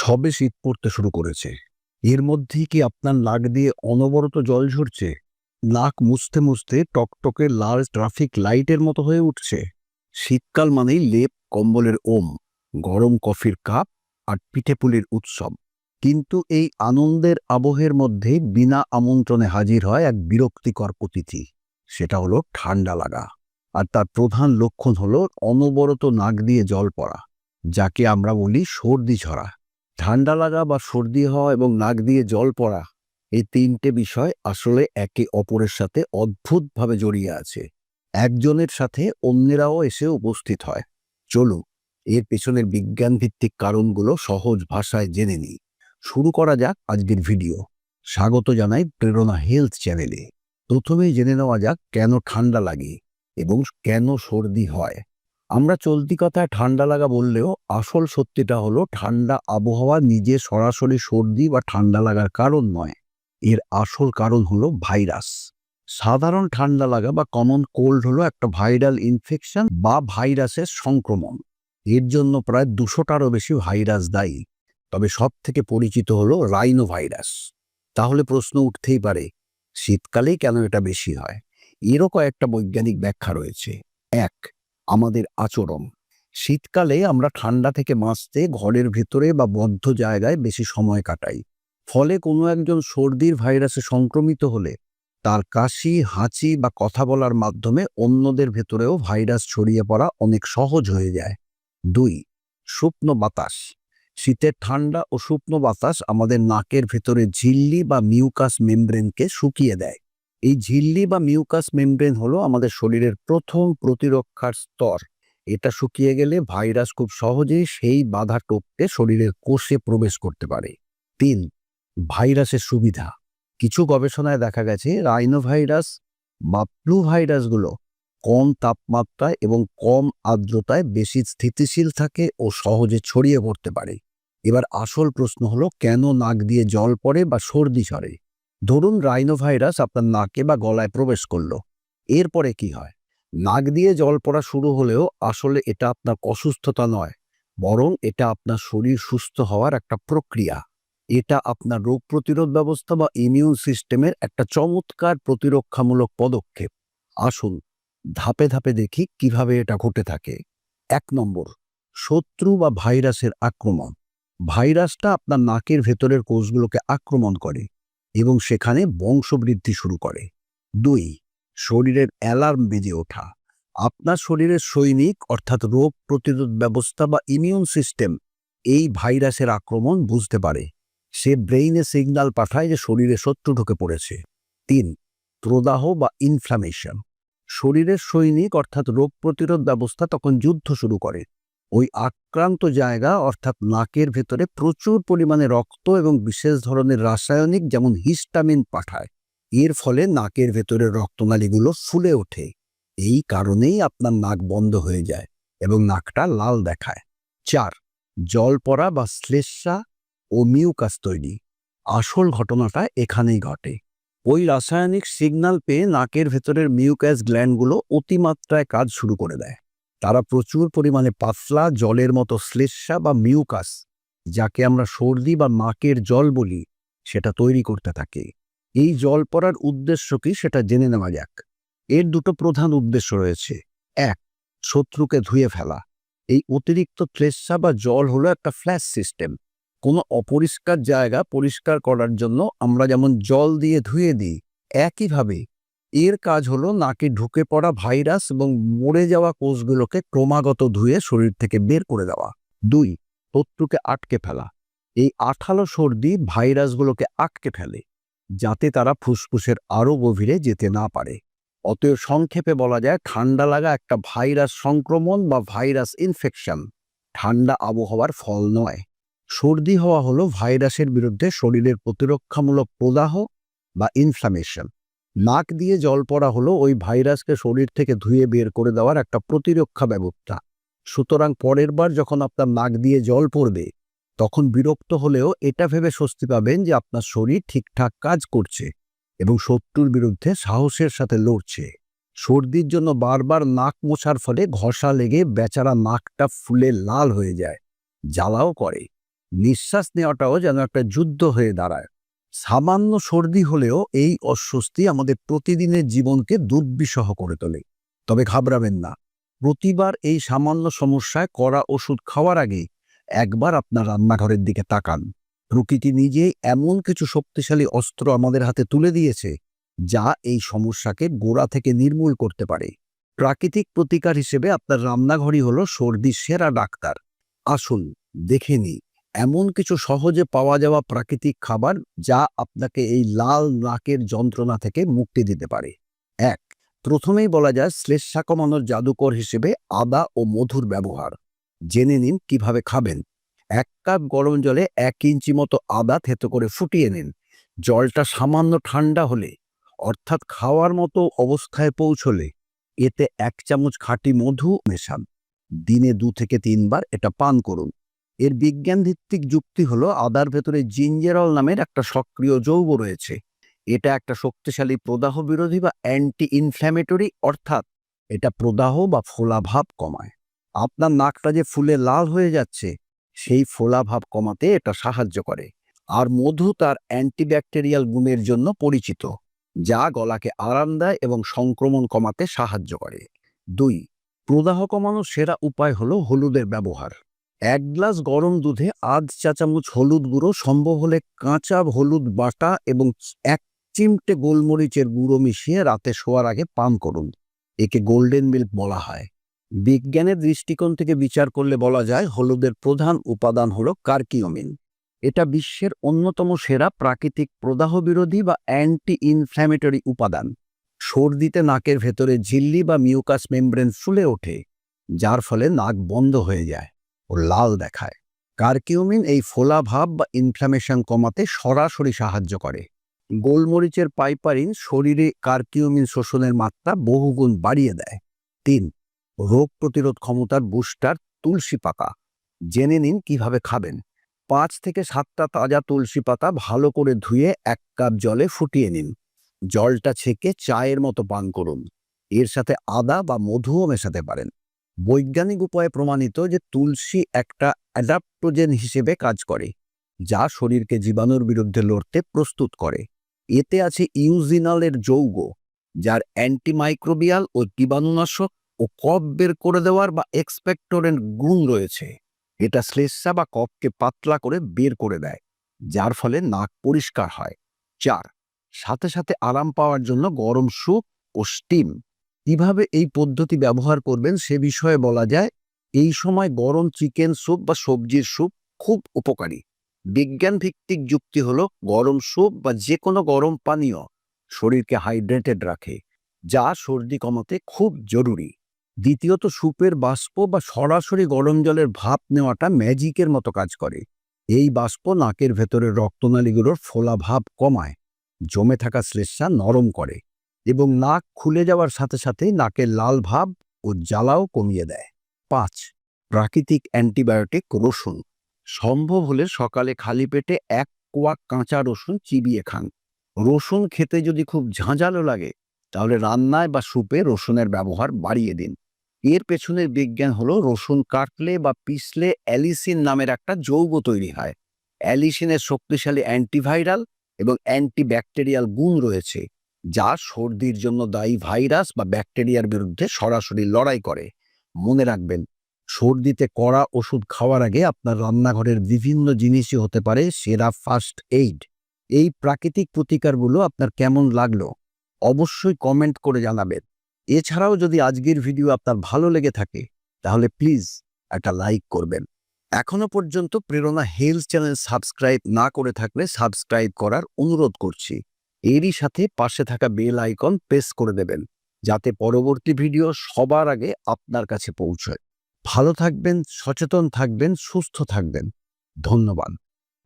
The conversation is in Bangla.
সবে শীত পড়তে শুরু করেছে। এর মধ্যেই কি আপনার নাক দিয়ে অনবরত জল ঝরছে? নাক মুছতে মুছতে টকটকে লাল ট্রাফিক লাইটের মতো হয়ে উঠছে। শীতকাল মানেই লেপ, কম্বলের ওম, গরম কফির কাপ আর পিঠেপুলির উৎসব। কিন্তু এই আনন্দের আবহের মধ্যে বিনা আমন্ত্রণে হাজির হয় এক বিরক্তিকর অতিথি। সেটা হলো ঠান্ডা লাগা। আর তার প্রধান লক্ষণ হলো অনবরত নাক দিয়ে জল পড়া, যাকে আমরা বলি সর্দি ছড়া ঠান্ডা লাগা বা সর্দি হওয়া এবং নাক দিয়ে জল পড়া, এই তিনটে বিষয় আসলে একে অপরের সাথে অদ্ভুতভাবে জড়িয়ে আছে। একজনের সাথে অন্যেরাও এসে উপস্থিত হয়। চলুন, এর পেছনের বিজ্ঞানভিত্তিক কারণগুলো সহজ ভাষায় জেনে নিই। শুরু করা যাক আজকের ভিডিও। স্বাগত জানাই প্রেরণা হেলথ চ্যানেলে। প্রথমেই জেনে নেওয়া যাক কেন ঠান্ডা লাগে এবং কেন সর্দি হয়। আমরা চলতি কথায় ঠান্ডা লাগা বললেও আসল সত্যিটা হলো ঠান্ডা আবহাওয়া নিজে সরাসরি সর্দি বা ঠান্ডা লাগার কারণ নয়। এর আসল কারণ হলো ভাইরাস। সাধারণ ঠান্ডা লাগা বা কমন কোল্ড হলো একটা ভাইরাল ইনফেকশন বা ভাইরাসের সংক্রমণ। এর জন্য প্রায় দুশোটারও বেশি ভাইরাস দায়ী। তবে সব থেকে পরিচিত হলো রাইনো ভাইরাস তাহলে প্রশ্ন উঠতেই পারে, শীতকালেই কেন এটা বেশি হয়? এরও কয়েকটা বৈজ্ঞানিক ব্যাখ্যা রয়েছে। এক আমাদের আচরণ। শীতকালে আমরা ঠান্ডা থেকে বাঁচতে ঘরের ভেতরে বা বদ্ধ জায়গায় বেশি সময় কাটাই। ফলে কোনো একজন সর্দির ভাইরাসে সংক্রমিত হলে তার কাশি, হাঁচি বা কথা বলার মাধ্যমে অন্যদের ভেতরেও ভাইরাস ছড়িয়ে পড়া অনেক সহজ হয়ে যায়। দুই, শুকনো বাতাস। শীতের ঠান্ডা ও শুকনো বাতাস আমাদের নাকের ভেতরে ঝিল্লি বা মিউকাস মেমব্রেনকে শুকিয়ে দেয়। এই ঝিল্লি বা মিউকাস মেমব্রেন হলো আমাদের শরীরের প্রথম প্রতিরক্ষার স্তর। এটা শুকিয়ে গেলে ভাইরাস খুব সহজেই সেই বাধা টপকে শরীরের কোষে প্রবেশ করতে পারে। তিন, ভাইরাসের সুবিধা। কিছু গবেষণায় দেখা গেছে রাইনোভাইরাস বা ফ্লু ভাইরাসগুলো কম তাপমাত্রায় এবং কম আর্দ্রতায় বেশি স্থিতিশীল থাকে ও সহজে ছড়িয়ে পড়তে পারে। এবার আসল প্রশ্ন হলো, কেন নাক দিয়ে জল পড়ে বা সর্দি সরে ধরুন রাইনোভাইরাস আপনার নাকে বা গলায় প্রবেশ করল। এরপরে কি হয়? নাক দিয়ে জল পড়া শুরু হলেও আসলে এটা আপনার অসুস্থতা নয়, বরং এটা আপনার শরীর সুস্থ হওয়ার একটা প্রক্রিয়া। এটা আপনার রোগ প্রতিরোধ ব্যবস্থা বা ইমিউন সিস্টেমের একটা চমৎকার প্রতিরক্ষামূলক পদক্ষেপ। আসুন, ধাপে ধাপে দেখি কীভাবে এটা ঘটে থাকে। এক নম্বর, শত্রু বা ভাইরাসের আক্রমণ। ভাইরাসটা আপনার নাকের ভেতরের কোষগুলোকে আক্রমণ করে। এবং সেখানে বংশবৃদ্ধি শুরু করে। দুই, শরীরের অ্যালার্ম বেজে ওঠা। আপনার শরীরের সৈনিক, অর্থাৎ রোগ প্রতিরোধ ব্যবস্থা বা ইমিউন সিস্টেম এই ভাইরাসের আক্রমণ বুঝতে পারে। সে ব্রেইনে সিগন্যাল পাঠায় যে শরীরে শত্রু ঢুকে পড়েছে। তিন, প্রদাহ বা ইনফ্লামেশন শরীরের সৈনিক, অর্থাৎ রোগ প্রতিরোধ ব্যবস্থা তখন যুদ্ধ শুরু করে। ওই আক্রান্ত জায়গা, অর্থাৎ নাকের ভেতরে প্রচুর পরিমাণে রক্ত এবং বিশেষ ধরনের রাসায়নিক যেমন হিস্টামিন পাঠায়, এর ফলে নাকের ভেতরের রক্তনালীগুলো ফুলে ওঠে। এই কারণেই আপনার নাক বন্ধ হয়ে যায় এবং নাকটা লাল দেখায়। চার জল পড়া বা শ্লেষা ও মিউকাস তৈরি। আসল ঘটনাটা এখানেই ঘটে। ওই রাসায়নিক সিগন্যাল পেয়ে নাকের ভেতরের মিউকাস গ্ল্যান্ডগুলো অতিমাত্রায় কাজ শুরু করে দেয়। তারা প্রচুর পরিমাণে পাতলা জলের মতো শ্লেষা বা মিউকাস, যাকে আমরা সর্দি বা নাকের জল বলি, সেটা তৈরি করতে থাকে। এই জল পড়ার উদ্দেশ্য কি সেটা জেনে নেওয়া যাক। এর দুটো প্রধান উদ্দেশ্য রয়েছে। এক, শত্রুকে ধুয়ে ফেলা। এই অতিরিক্ত শ্লেষা বা জল হলো একটা ফ্ল্যাশ সিস্টেম। কোনো অপরিষ্কার জায়গা পরিষ্কার করার জন্য আমরা যেমন জল দিয়ে ধুয়ে দিই, একইভাবে এর কাজ হলো নাকে ঢুকে পড়া ভাইরাস এবং মরে যাওয়া কোষগুলোকে ক্রমাগত ধুয়ে শরীর থেকে বের করে দেওয়া। দুই, শত্রুকে আটকে ফেলা। এই আঠালো সর্দি ভাইরাসগুলোকে আটকে ফেলে, যাতে তারা ফুসফুসের আরও গভীরে যেতে না পারে। অতএব সংক্ষেপে বলা যায়, ঠান্ডা লাগা একটা ভাইরাস সংক্রমণ বা ভাইরাস ইনফেকশন। ঠান্ডা আবহাওয়ার ফল নয়। সর্দি হওয়া হলো ভাইরাসের বিরুদ্ধে শরীরের প্রতিরক্ষামূলক প্রদাহ বা ইনফ্লামেশন নাক দিয়ে জল পড়া হলো ওই ভাইরাসকে শরীর থেকে ধুয়ে বের করে দেওয়ার একটা প্রতিরক্ষা ব্যবস্থা। সুতরাং পরের বার যখন আপনার নাক দিয়ে জল পড়বে, তখন বিরক্ত হলেও এটা ভেবে স্বস্তি পাবেন যে আপনার শরীর ঠিকঠাক কাজ করছে এবং শত্রুর বিরুদ্ধে সাহসের সাথে লড়ছে। সর্দির জন্য বারবার নাক মোছার ফলে ঘষা লেগে বেচারা নাকটা ফুলে লাল হয়ে যায়, জ্বালাও করে। নিঃশ্বাস নেওয়াটাও যেন একটা যুদ্ধ হয়ে দাঁড়ায়। সামান্য সর্দি হলেও এই অস্বস্তি আমাদের প্রতিদিনের জীবনকে দুর্বিষহ করে তোলে। তবে ঘাবড়াবেন না। প্রতিবার এই সামান্য সমস্যায় কড়া ওষুধ খাওয়ার আগে একবার আপনার রান্নাঘরের দিকে তাকান। প্রকৃতি নিজেই এমন কিছু শক্তিশালী অস্ত্র আমাদের হাতে তুলে দিয়েছে, যা এই সমস্যাকে গোড়া থেকে নির্মূল করতে পারে। প্রাকৃতিক প্রতিকার হিসেবে আপনার রান্নাঘরই হলো সর্দির সেরা ডাক্তার। আসুন, দেখে নিই। এমন কিছু সহজে পাওয়া যাওয়া প্রাকৃতিক খাবার যা আপনাকে এই লাল নাকের যন্ত্রণা থেকে মুক্তি দিতে পারে। এক, প্রথমেই বলা যায় শ্লেষা কমানোর জাদুকর হিসেবে আদা ও মধুর ব্যবহার। জেনে নিন কীভাবে খাবেন। এক কাপ গরম জলে এক ইঞ্চি মতো আদা থেতো করে ফুটিয়ে নিন। জলটা সামান্য ঠান্ডা হলে, অর্থাৎ খাওয়ার মতো অবস্থায় পৌঁছলে, এতে এক চামচ খাঁটি মধু মেশান। দিনে দু থেকে তিনবার এটা পান করুন। এর বিজ্ঞানভিত্তিক যুক্তি হলো আদার ভেতরে জিঞ্জেরল নামের একটা সক্রিয় যৌগ রয়েছে। এটা একটা শক্তিশালী প্রদাহ বিরোধী বা অ্যান্টি ইনফ্ল্যামেটরি অর্থাৎ এটা প্রদাহ বা ফোলাভাব কমায়। আপনার নাকটা যে ফুলে লাল হয়ে যাচ্ছে, সেই ফোলাভাব কমাতে এটা সাহায্য করে। আর মধু তার অ্যান্টিব্যাকটেরিয়াল গুণের জন্য পরিচিত, যা গলাকে আরাম দেয় এবং সংক্রমণ কমাতে সাহায্য করে। দুই, প্রদাহ কমানোর সেরা উপায় হলো হলুদের ব্যবহার। এক গ্লাস গরম দুধে আধ চা চামচ হলুদ গুঁড়ো, সম্ভব হলে কাঁচা হলুদ বাটা এবং এক চিমটে গোলমরিচের গুঁড়ো মিশিয়ে রাতে শোয়ার আগে পান করুন। একে গোল্ডেন মিল্ক বলা হয়। বিজ্ঞানের দৃষ্টিকোণ থেকে বিচার করলে বলা যায়, হলুদের প্রধান উপাদান হল কার্কিওমিন। এটা বিশ্বের অন্যতম সেরা প্রাকৃতিক প্রদাহ বিরোধী বা অ্যান্টি ইনফ্ল্যামেটরি উপাদান। সর্দিতে নাকের ভেতরে ঝিল্লি বা মিউকাস মেমব্রেন ফুলে ওঠে, যার ফলে নাক বন্ধ হয়ে যায়। ও লাল দেখায়। কার্কিউমিন এই ফোলা ভাব বা ইনফ্ল্যামেশন কমাতে সরাসরি সাহায্য করে। গোলমরিচের পাইপারিন শরীরে কার্কিউমিন শোষণের মাত্রা বহুগুণ বাড়িয়ে দেয়। তিন, রোগ প্রতিরোধ ক্ষমতার বুস্টার তুলসী পাতা। জেনে নিন কীভাবে খাবেন। পাঁচ থেকে সাতটা তাজা তুলসী পাতা ভালো করে ধুয়ে এক কাপ জলে ফুটিয়ে নিন। জলটা ছেঁকে চায়ের মতো পান করুন। এর সাথে আদা বা মধুও মেশাতে পারেন। বৈজ্ঞানিক উপায়ে প্রমাণিত যে তুলসী একটা অ্যাডাপ্টোজেন হিসেবে কাজ করে, যা শরীরকে জীবাণুর বিরুদ্ধে লড়তে প্রস্তুত করে। এতে আছে ইউজিনালের যৌগ, যার অ্যান্টিমাইক্রোবিয়াল ও জীবাণুনাশক ও কফ বের করে দেওয়ার বা এক্সপেক্টোরেন্ট গুণ রয়েছে। এটা শ্লেষা বা কফকে পাতলা করে বের করে দেয়, যার ফলে নাক পরিষ্কার হয়। চার, সাথে সাথে আরাম পাওয়ার জন্য গরম স্যুপ ও স্টিম। কীভাবে এই পদ্ধতি ব্যবহার করবেন সে বিষয়ে বলা যায়, এই সময় গরম চিকেন স্যুপ বা সবজির স্যুপ খুব উপকারী। বিজ্ঞান ভিত্তিক যুক্তি হলো গরম স্যুপ বা যে কোনো গরম পানীয় শরীরকে হাইড্রেটেড রাখে, যা সর্দি কমাতে খুব জরুরি। দ্বিতীয়ত, স্যুপের বাষ্প বা সরাসরি গরম জলের ভাপ নেওয়াটা ম্যাজিকের মতো কাজ করে। এই বাষ্প নাকের ভেতরের রক্তনালীগুলোর ফোলা ভাব কমায়, জমে থাকা শ্লেষা নরম করে। এবং নাক খুলে যাওয়ার সাথে সাথে নাকের লাল ভাব ও জ্বালাও কমিয়ে দেয়। পাঁচ, প্রাকৃতিক অ্যান্টিবায়োটিক রসুন। সম্ভব হলে সকালে খালি পেটে এক কোয়া কাঁচা রসুন চিবিয়ে খান। রসুন খেতে যদি খুব ঝাঁঝালো লাগে, তাহলে রান্নায় বা স্যুপে রসুনের ব্যবহার বাড়িয়ে দিন। এর পেছনের বিজ্ঞান হলো রসুন কাটলে বা পিষলে অ্যালিসিন নামের একটা যৌগ তৈরি হয়। অ্যালিসিনের শক্তিশালী অ্যান্টিভাইরাল এবং অ্যান্টিব্যাকটেরিয়াল গুণ রয়েছে। যা সর্দির জন্য দায়ী ভাইরাস বা ব্যাকটেরিয়ার বিরুদ্ধে সরাসরি লড়াই করে। মনে রাখবেন, সর্দিতে কড়া ওষুধ খাওয়ার আগে আপনার রান্নাঘরের বিভিন্ন জিনিসই হতে পারে, সেরা ফার্স্ট এইড। এই প্রাকৃতিক প্রতিকারগুলো আপনার কেমন লাগল, অবশ্যই কমেন্ট করে জানাবেন। এছাড়াও যদি আজকের ভিডিও আপনার ভালো লেগে থাকে, তাহলে প্লিজ একটা লাইক করবেন। এখনও পর্যন্ত প্রেরণা হেলথ চ্যানেল সাবস্ক্রাইব না করে থাকলে সাবস্ক্রাইব করার অনুরোধ করছি। এরই সাথে পাশে থাকা বেল আইকন প্রেস করে দেবেন, যাতে পরবর্তী ভিডিও সবার আগে আপনার কাছে পৌঁছয়। ভালো থাকবেন, সচেতন থাকবেন, সুস্থ থাকবেন। ধন্যবাদ।